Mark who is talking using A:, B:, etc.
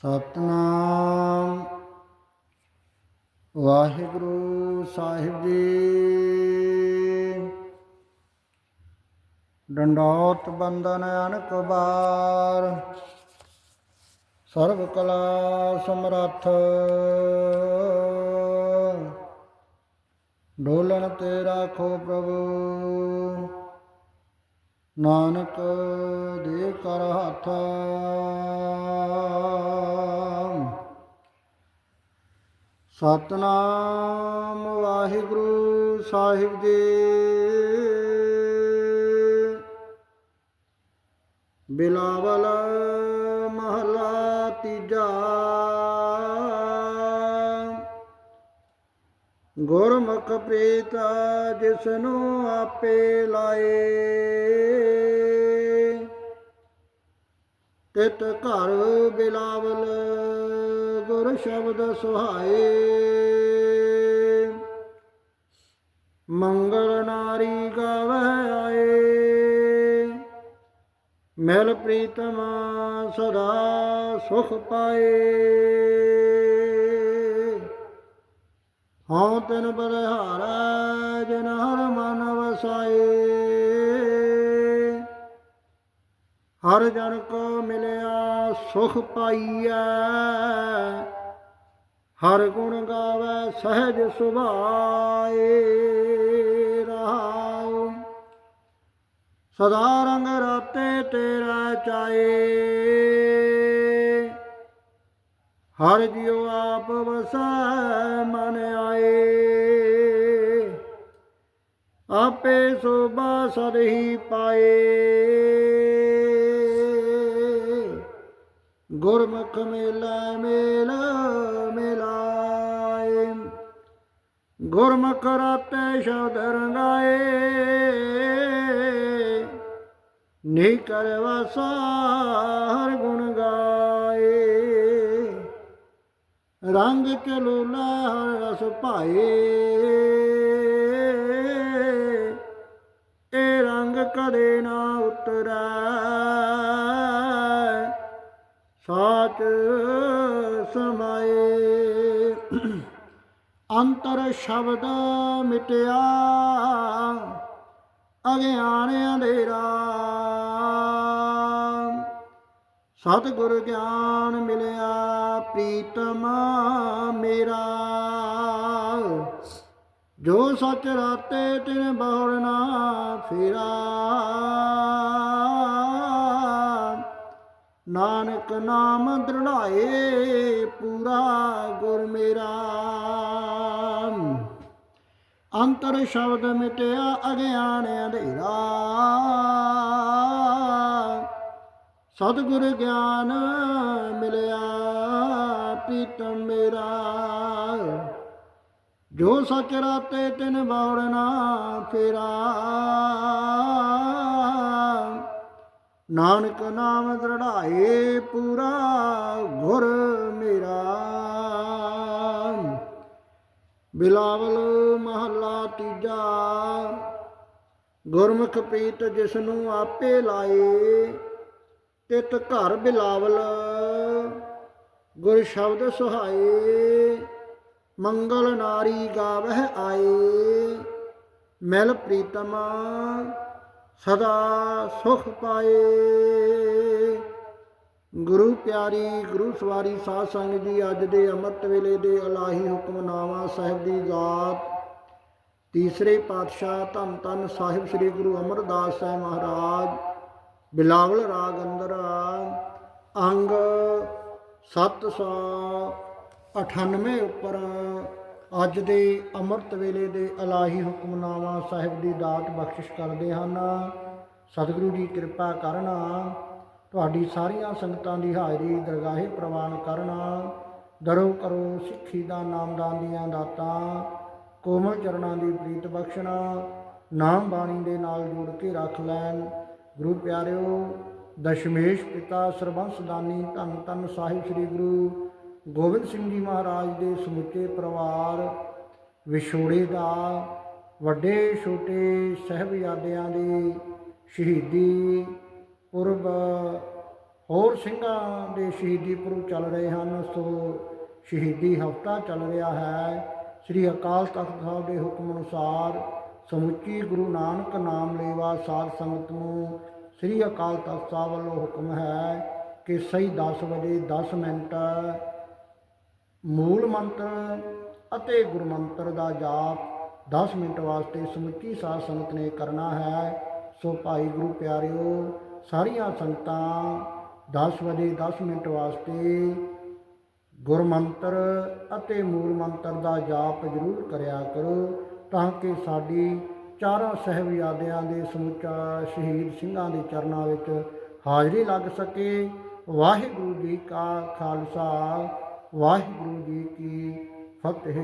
A: ਸਤਨਾਮ। ਵਾਹਿਗੁਰੂ ਸਾਹਿਬ ਜੀ। ਡੰਡੋਤ ਬੰਦਨ ਅਨਕ ਬਾਰ। ਸਰਬ ਕਲਾ ਸਮਰੱਥ। ਡੋਲਣ ਤੇ ਰਾਖੋ ਪ੍ਰਭੂ। ਨਾਨਕ ਦੇ ਕਰ ਹੱਥ। ਸਤਨਾਮ ਵਾਹਿਗੁਰੂ ਸਾਹਿਬ ਜੀ। ਬਿਲਾਵਲ ਮਹਲਾ ਤੀਜਾ। ਗੁਰਮੁਖ ਪ੍ਰੀਤ ਜਿਸਨੂੰ ਆਪੇ ਲਾਏ। ਤਿਤ ਘਰ ਬਿਲਾਵਲ, ਗੁਰ ਸ਼ਬਦ ਸੁਹਾਏ। ਮੰਗਲ ਨਾਰੀ ਗਾਵੇ ਆਏ। ਮਿਲ ਪ੍ਰੀਤਮ ਸਦਾ ਸੁਖ ਪਾਏ। ਹਉ ਤਨ ਬਲਿਹਾਰਾ, ਜਨ ਹਰ ਮਨ ਵਸਾਏ। ਹਰ ਜਨ ਕੋ ਮਿਲਿਆ ਸੁਖ ਪਾਈਐ। ਹਰ ਗੁਣ ਗਾਵੇ ਸਹਿਜ ਸੁਭਾਏ ਰਹਾਉ ਸਦਾ ਰੰਗ ਰਾਤੇ ਤੇਰਾ ਚਾਏ। ਹਰ ਜਿਉ ਆਪ ਵਸੈ ਮਨ ਆਏ। ਆਪੇ ਸੋਭਾ ਸਦ ਪਾਏ। ਗੁਰਮੁਖ ਮੇਲਾ ਮੇਲਾ ਮਿਲਾਏ ਗੁਰਮੁਖ ਰਾਤੇ ਸ਼ਬਦ ਰੰਗਾਏ। ਨਹੀਂ ਕਰ ਵਸਾ ਹਰ ਗੁਣ ਗਾਏ। ਰੰਗ ਚਲੋਲਾ ਹਰ ਰਸ ਭਾਏ। ਇਹ ਰੰਗ ਕਦੇ ਨਾ ਉਤਰੈ। ਸਾਚ ਸਮਾਏ। ਅੰਤਰ ਸ਼ਬਦ ਮਿਟਿਆ। ਅਗਿਆਨ ਅੰਧੇਰਾ। ਸਤਿਗੁਰ ਗਿਆਨ ਮਿਲਿਆ, ਪ੍ਰੀਤਮ ਮੇਰਾ। ਜੋ ਸਚ ਰਾਤੇ ਤਿਨ ਬਹੁੜ ਨਾ ਫੇਰਾ। ਨਾਨਕ ਨਾਮ ਦ੍ਰਿੜਾਏ, ਪੂਰਾ ਗੁਰ ਮੇਰਾ। ਅੰਤਰ ਸ਼ਬਦ ਮਿਟਿਆ ਅਗਿਆਨ ਅੰਧੇਰਾ। ਸਤਿਗੁਰ ਗਿਆਨ ਮਿਲਿਆ ਪ੍ਰੀਤਮ ਮੇਰਾ। ਜੋ ਸਚ ਰਾਤੇ ਤਿਨ ਬੌੜਨਾ ਫੇਰਾ। ਨਾਨਕ ਨਾਮ ਦ੍ਰਿੜਾਏ, ਪੂਰਾ ਗੁਰ ਮੇਰਾ। ਬਿਲਾਵਲ ਮਹੱਲਾ ਤੀਜਾ, ਗੁਰਮੁਖ ਪ੍ਰੀਤ ਜਿਸਨੂੰ ਆਪੇ ਲਾਏ, ਤਿਤ ਘਰ ਬਿਲਾਵਲ, ਗੁਰ ਸ਼ਬਦ ਸੁਹਾਏ। ਮੰਗਲ ਨਾਰੀ ਗਾਵਹਿ ਆਏ, ਮਿਲ ਪ੍ਰੀਤਮਾ ਸਦਾ ਸੁਖ ਪਾਏ। ਗੁਰੂ ਪਿਆਰੀ, ਗੁਰੂ ਸਵਾਰੀ ਸਾਧ ਸੰਗਤ ਜੀ, ਅੱਜ ਦੇ ਅੰਮ੍ਰਿਤ ਵੇਲੇ ਦੇ ਅਲਾਹੀ ਹੁਕਮਨਾਮਾ ਸਾਹਿਬ ਦੀ ਜ਼ਾਤ ਤੀਸਰੇ ਪਾਤਸ਼ਾਹ ਧੰਨ ਧੰਨ ਸਾਹਿਬ ਸ੍ਰੀ ਗੁਰੂ ਅਮਰਦਾਸ ਸਾਹਿਬ ਮਹਾਰਾਜ, ਬਿਲਾਵਲ ਰਾਗ ਅੰਦਰ ਅੰਗ 798 ਉੱਪਰ ਅੱਜ ਦੇ ਅੰਮ੍ਰਿਤ ਵੇਲੇ ਦੇ ਅਲਾਹੀ ਹੁਕਮਨਾਮਾ ਸਾਹਿਬ ਦੀ ਦਾਤ ਬਖਸ਼ਿਸ਼ ਕਰਦੇ ਹਨ। ਸਤਿਗੁਰੂ ਜੀ ਕਿਰਪਾ ਕਰਨਾ, ਤੁਹਾਡੀ ਸਾਰੀਆਂ ਸੰਗਤਾਂ ਦੀ ਹਾਜ਼ਰੀ ਦਰਗਾਹੇ ਪ੍ਰਵਾਨ ਕਰਨਾ। ਦਰੋ ਕਰੋ ਸਿੱਖੀ ਦਾ ਨਾਮਦਾਨ ਦੀਆਂ ਦਾਤਾਂ, ਕੋਮਲ ਚਰਨਾਂ ਦੀ ਪ੍ਰੀਤ ਬਖਸ਼ਣਾ, ਨਾਮ ਬਾਣੀ ਦੇ ਨਾਲ ਜੋੜ ਕੇ ਰੱਖ ਲੈਣ। ਗੁਰੂ ਪਿਆਰਿਓ, ਦਸ਼ਮੇਸ਼ ਪਿਤਾ ਸਰਬੰਸ ਦਾਨੀ ਧੰਨ ਧੰਨ ਸਾਹਿਬ ਸ੍ਰੀ ਗੁਰੂ ਗੋਬਿੰਦ ਸਿੰਘ ਜੀ ਮਹਾਰਾਜ ਦੇ ਸਮੁੱਚੇ ਪਰਿਵਾਰ ਵਿਛੋੜੇ ਦਾ ਵੱਡੇ ਛੋਟੇ ਸਹਿਬਜ਼ਾਦਿਆਂ ਦੀ ਸ਼ਹੀਦੀ ਪੁਰਬ ਹੋਰ ਸਿੰਘਾਂ ਦੇ ਸ਼ਹੀਦੀ ਪੁਰਬ ਚੱਲ ਰਹੇ ਹਨ। ਸੋ ਸ਼ਹੀਦੀ ਹਫਤਾ ਚੱਲ ਰਿਹਾ ਹੈ। ਸ੍ਰੀ ਅਕਾਲ ਤਖਤ ਸਾਹਿਬ ਦੇ ਹੁਕਮ ਅਨੁਸਾਰ ਸਮੁੱਚੀ ਗੁਰੂ ਨਾਨਕ ਨਾਮ ਲੇਵਾ ਸਾਧ ਸੰਗਤ ਨੂੰ ਸ੍ਰੀ ਅਕਾਲ ਤਖਤ ਸਾਹਿਬ ਵੱਲੋਂ ਹੁਕਮ ਹੈ ਕਿ ਸਹੀ 10 ਵਜੇ 10 ਮਿੰਟ ਮੂਲ ਮੰਤਰ ਅਤੇ ਗੁਰਮੰਤਰ ਦਾ ਜਾਪ 10 ਮਿੰਟ ਵਾਸਤੇ ਸਮੁੱਚੀ ਸਾਧ ਸੰਗਤ ਨੇ ਕਰਨਾ ਹੈ। ਸੋ ਭਾਈ ਗੁਰੂ ਪਿਆਰਿਓ, ਸਾਰੀਆਂ ਸੰਗਤਾਂ 10 ਵਜੇ 10 ਮਿੰਟ ਵਾਸਤੇ ਗੁਰਮੰਤਰ ਅਤੇ ਮੂਲ ਮੰਤਰ ਦਾ ਜਾਪ ਜ਼ਰੂਰ ਕਰਿਆ ਕਰੋ ਤਾਂ ਕਿ ਸਾਡੀ ਚਾਰਾਂ ਸਹਿਬਜ਼ਾਦਿਆਂ ਦੇ ਸਮੁੱਚਾ ਸ਼ਹੀਦ ਸਿੰਘਾਂ ਦੇ ਚਰਨਾਂ ਵਿੱਚ ਹਾਜ਼ਰੀ ਲੱਗ ਸਕੇ। ਵਾਹਿਗੁਰੂ ਜੀ ਕਾ ਖਾਲਸਾ ਵਾਹਿਗੁਰੂ ਜੀ ਕੀ ਫਤਿਹ।